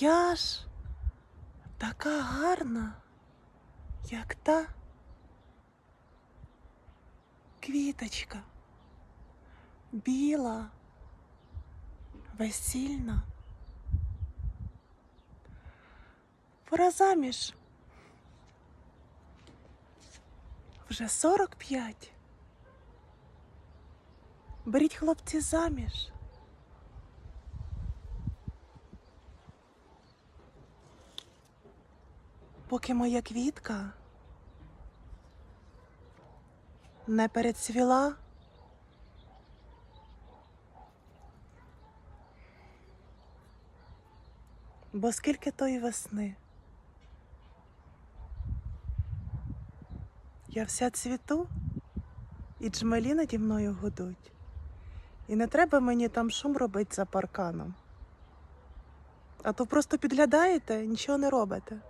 Я ж така гарна, як та квіточка, біла, весільна. Пора заміж. Вже 45. Беріть хлопці заміж. Поки моя квітка не перецвіла, бо скільки тої весни. Я вся цвіту, і джмелі наді мною гудуть. І не треба мені там шум робити за парканом. А то просто підглядаєте, нічого не робите.